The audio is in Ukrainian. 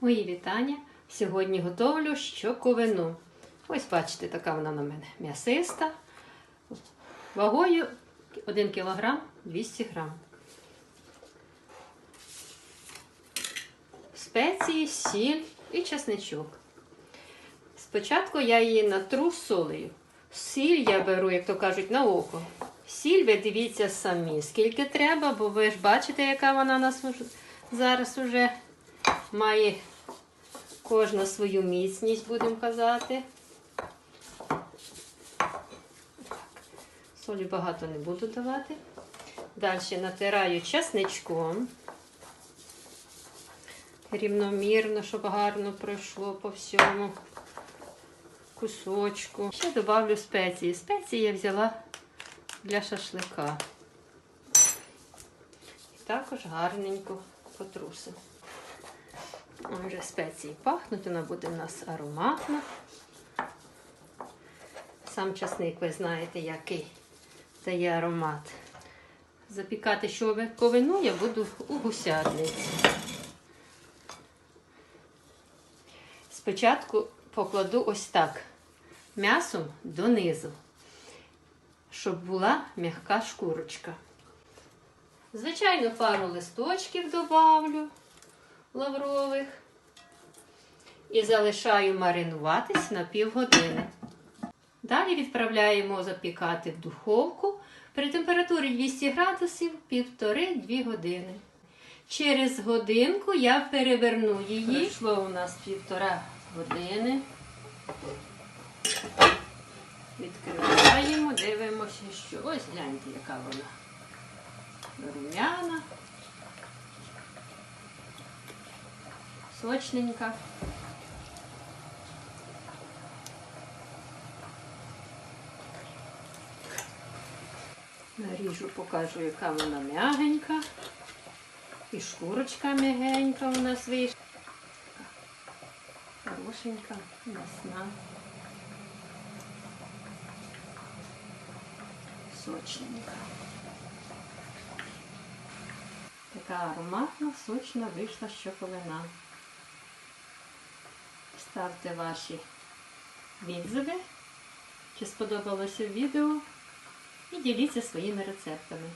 Мої вітання. Сьогодні готовлю щоковину. Ось бачите, така вона на мене м'ясиста. Вагою 1 кг 200 г. Спеції, сіль і чесничок. Спочатку я її натру солею. Сіль я беру, як то кажуть, на око. Сіль ви дивіться самі, скільки треба, бо ви ж бачите, яка вона у нас зараз уже має кожна свою міцність, будемо казати. Солі багато не буду давати. Далі натираю чесничком. Рівномірно, щоб гарно пройшло по всьому кусочку. Ще додавлю спеції. Спеції я взяла для шашлика. І також гарненько потрусив. Вже спеції пахнуть, вона буде в нас ароматна. Сам часник, ви знаєте, який дає аромат. Запікати щовиковину я буду у гусятниці. Спочатку покладу ось так м'ясом донизу, щоб була м'яка шкурочка. Звичайно, пару листочків добавлю лаврових і залишаю маринуватись на півгодини. Далі відправляємо запікати в духовку при температурі 200 градусів 1,5-2 години. Через годинку я переверну її. Пройшло у нас півтора години. Відкриваємо, дивимося, що ось гляньте, яка вона румяна, сочненька. Наріжу, покажу, яка вона м'ягенька. І шкурочка м'ягенька у нас вийшла. Хорошенька, м'ясна. Сочненька. Така ароматна, сочна вийшла щоковина. Ставте ваші відзиви, чи сподобалося відео, і діліться своїми рецептами.